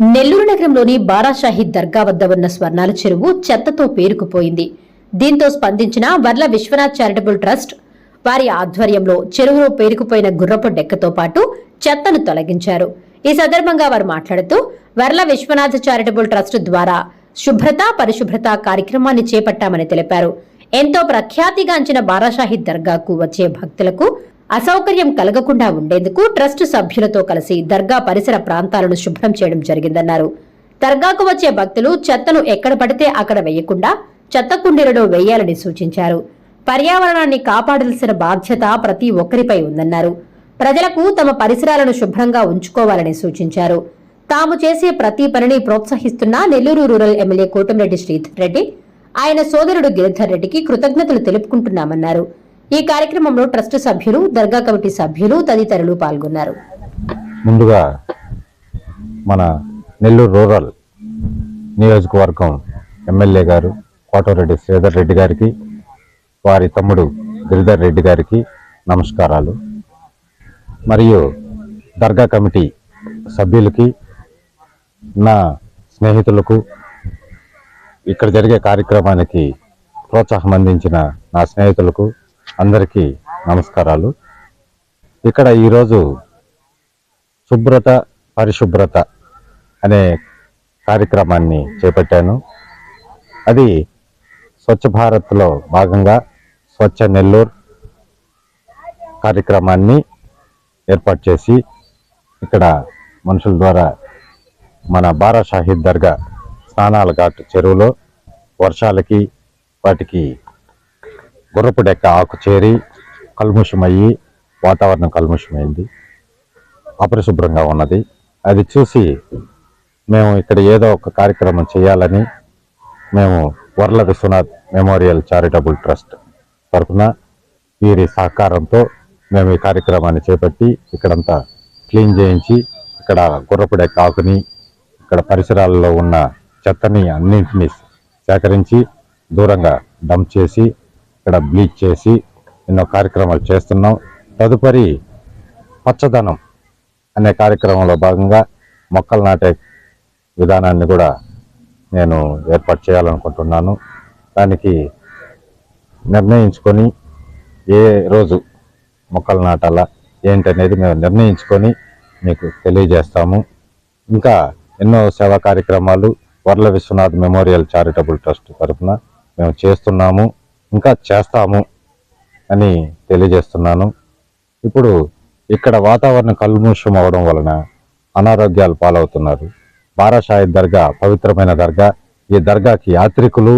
నెల్లూరు నగరంలోని బారాషాహీద్ దర్గా వద్ద ఉన్న స్వర్ణాల చెరువు చెత్తతో పేరుకుపోయింది. దీంతో స్పందించిన వర్ల విశ్వనాథ్ చారిటబుల్ ట్రస్ట్ వారి ఆధ్వర్యంలో చెరువులో పేరుకుపోయిన గుర్రపు డెక్కతో పాటు చెత్తను తొలగించారు. ఈ సందర్భంగా వారు మాట్లాడుతూ వర్ల విశ్వనాథ్ చారిటబుల్ ట్రస్ట్ ద్వారా శుభ్రత పరిశుభ్రత కార్యక్రమాన్ని చేపట్టామని తెలిపారు. ఎంతో ప్రఖ్యాతిగాంచిన బారాషాహి దర్గాకు వచ్చే భక్తులకు అసౌకర్యం కలగకుండా ఉండేందుకు ట్రస్ట్ సభ్యులతో కలిసి దర్గా పరిసర ప్రాంతాలను శుభ్రం చేయడం జరిగిందన్నారు. దర్గాకు వచ్చే భక్తులు చెత్తను ఎక్కడ పడితే అక్కడ వేయకుండా చెత్త కుండీలలో వేయాలని సూచించారు. పర్యావరణాన్ని కాపాడాల్సిన బాధ్యత ప్రతి ఒక్కరిపై ఉందన్నారు. ప్రజలకు తమ పరిసరాలను శుభ్రంగా ఉంచుకోవాలని సూచించారు. తాము చేసే ప్రతి పనిని ప్రోత్సహిస్తున్న నెల్లూరు రూరల్ ఎమ్మెల్యే కోటమిరెడ్డి శ్రీధర్ రెడ్డి ఆయన సోదరుడు గిరిధర్ రెడ్డికి కృతజ్ఞతలు తెలుపుకుంటున్నామన్నారు. ఈ కార్యక్రమంలో ట్రస్ట్ సభ్యులు దర్గా కమిటీ సభ్యులు తదితరులు పాల్గొన్నారు. ముందుగా మన నెల్లూరు రూరల్ నియోజకవర్గం ఎమ్మెల్యే గారు కోటరెడ్డి శ్రీధర్ రెడ్డి గారికి వారి తమ్ముడు గిరిధర్ రెడ్డి గారికి నమస్కారాలు. మరియు దర్గా కమిటీ సభ్యులకి నా స్నేహితులకు ఇక్కడ జరిగే కార్యక్రమానికి ప్రోత్సాహం అందించిన నా స్నేహితులకు అందరికీ నమస్కారాలు. ఇక్కడ ఈరోజు శుభ్రత పరిశుభ్రత అనే కార్యక్రమాన్ని చేపట్టాను. అది స్వచ్ఛ భారత్లో భాగంగా స్వచ్ఛ నెల్లూరు కార్యక్రమాన్ని ఏర్పాటు చేసి ఇక్కడ మనుషుల ద్వారా మన బారా షాహీద్ దర్గా స్నానాల ఘాట్ చెరువులో వర్షాలకి వాటికి గుర్రపు డెక్క ఆకు చేరి కల్ముషమయ్యి వాతావరణం కల్ముషమైంది. అపరిశుభ్రంగా ఉన్నది. అది చూసి మేము ఇక్కడ ఏదో ఒక కార్యక్రమం చేయాలని మేము Varla Vishwanath memorial charitable trust తరఫున వీరి సహకారంతో మేము ఈ కార్యక్రమాన్ని చేపట్టి ఇక్కడంతా క్లీన్ చేయించి ఇక్కడ గుర్రపుడే కాకుని ఇక్కడ పరిసరాల్లో ఉన్న చెత్తని అన్నింటినీ సేకరించి దూరంగా డంప్ చేసి ఇక్కడ బ్లీచ్ చేసి ఎన్నో కార్యక్రమాలు చేస్తున్నాం. తదుపరి పచ్చదనం అనే కార్యక్రమంలో భాగంగా మొక్కలు నాటే విధానాన్ని కూడా నేను ఏర్పాటు చేయాలనుకుంటున్నాను. దానికి నిర్ణయించుకొని ఏ రోజు మొక్కలు నాటాలా ఏంటనేది మేము నిర్ణయించుకొని మీకు తెలియజేస్తాము. ఇంకా ఎన్నో సేవా కార్యక్రమాలు Varla Vishwanath memorial charitable trust తరఫున మేము చేస్తున్నాము. ఇంకా చేస్తాము అని తెలియజేస్తున్నాను. ఇప్పుడు ఇక్కడ వాతావరణం కల్ముషం అవడం వలన అనారోగ్యాలు పాలవుతున్నారు. బారాషాయి దర్గా పవిత్రమైన దర్గా. ఈ దర్గాకి యాత్రికులు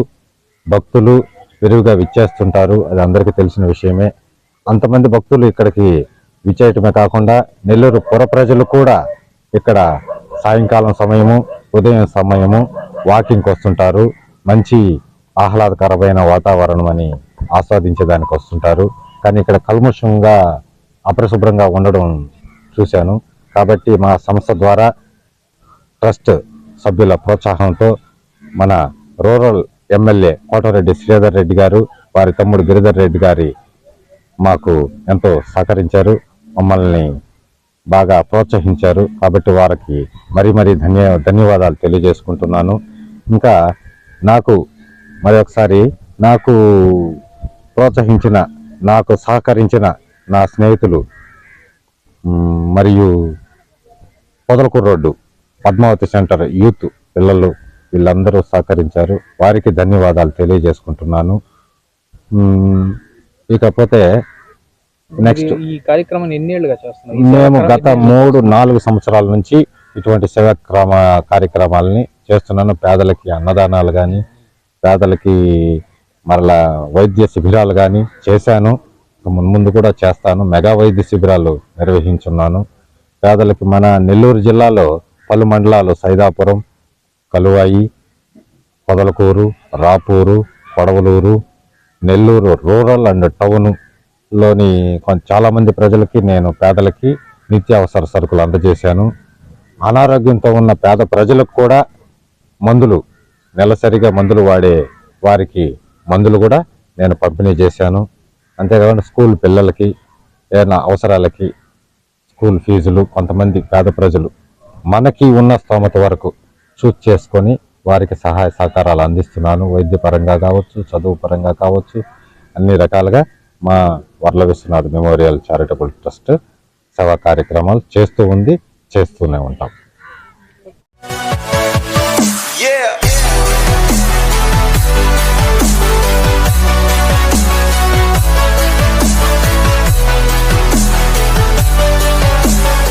భక్తులు విరివిగా విచ్చేస్తుంటారు. అది అందరికీ తెలిసిన విషయమే. అంతమంది భక్తులు ఇక్కడికి విచ్చేయటమే కాకుండా నెల్లూరు పుర ప్రజలు కూడా ఇక్కడ సాయంకాలం సమయము ఉదయం సమయము వాకింగ్కి వస్తుంటారు మంచి ఆహ్లాదకరమైన వాతావరణం అని ఆస్వాదించేదానికి వస్తుంటారు. కానీ ఇక్కడ కల్ముషంగా అపరిశుభ్రంగా ఉండడం చూశాను. కాబట్టి మా సంస్థ ద్వారా ట్రస్ట్ సభ్యుల ప్రోత్సాహంతో మన రూరల్ ఎమ్మెల్యే కోటరెడ్డి శ్రీధర్ రెడ్డి గారు వారి తమ్ముడు గిరిధర్ రెడ్డి గారి మాకు ఎంతో సహకరించారు. మమ్మల్ని బాగా ప్రోత్సహించారు. కాబట్టి వారికి మరీ మరీ ధన్య ధన్యవాదాలు తెలియజేసుకుంటున్నాను. ఇంకా నాకు మరొకసారి నాకు ప్రోత్సహించిన నాకు సహకరించిన నా స్నేహితులు మరియు Podalakur road Padmavathi centre youth పిల్లలు వీళ్ళందరూ సహకరించారు. వారికి ధన్యవాదాలు తెలియజేసుకుంటున్నాను. ఇకపోతే నెక్స్ట్ మీరు ఈ కార్యక్రమం ఎన్ని ఏళ్ళుగా చేస్తున్నారు? ఈ మేము గత మూడు నాలుగు సంవత్సరాల నుంచి ఇటువంటి సేవా క్రమ కార్యక్రమాలని చేస్తున్నాను. పేదలకి అన్నదానాలు కానీ పేదలకి మరలా వైద్య శిబిరాలు కానీ చేశాను. ముందు మున్ముందు కూడా చేస్తాను. మెగా వైద్య శిబిరాలు నిర్వహించున్నాను. పేదలకి మన నెల్లూరు జిల్లాలో పలు మండలాలు సైదాపురం కలువాయి పొదలకూరు రాపూరు కొడవలూరు నెల్లూరు రూరల్ అండ్ టౌన్లోని చాలామంది ప్రజలకి నేను పేదలకి నిత్యావసర సరుకులు అందజేశాను. అనారోగ్యంతో ఉన్న పేద ప్రజలకు కూడా మందులు నెలసరిగా మందులు వాడే వారికి మందులు కూడా నేను పంపిణీ చేశాను. అంతేకాకుండా స్కూల్ పిల్లలకి ఏదైనా అవసరాలకి స్కూల్ ఫీజులు కొంతమంది పేద ప్రజలు మనకి ఉన్న స్తోమత వరకు చూస్ చేసుకొని వారికి సహాయ సహకారాలు అందిస్తున్నాను. వైద్యపరంగా కావచ్చు చదువు పరంగా కావచ్చు అన్ని రకాలుగా మా Varla Vishwanath memorial charitable trust సేవా కార్యక్రమాలు చేస్తూ ఉంది చేస్తూనే ఉంటాం.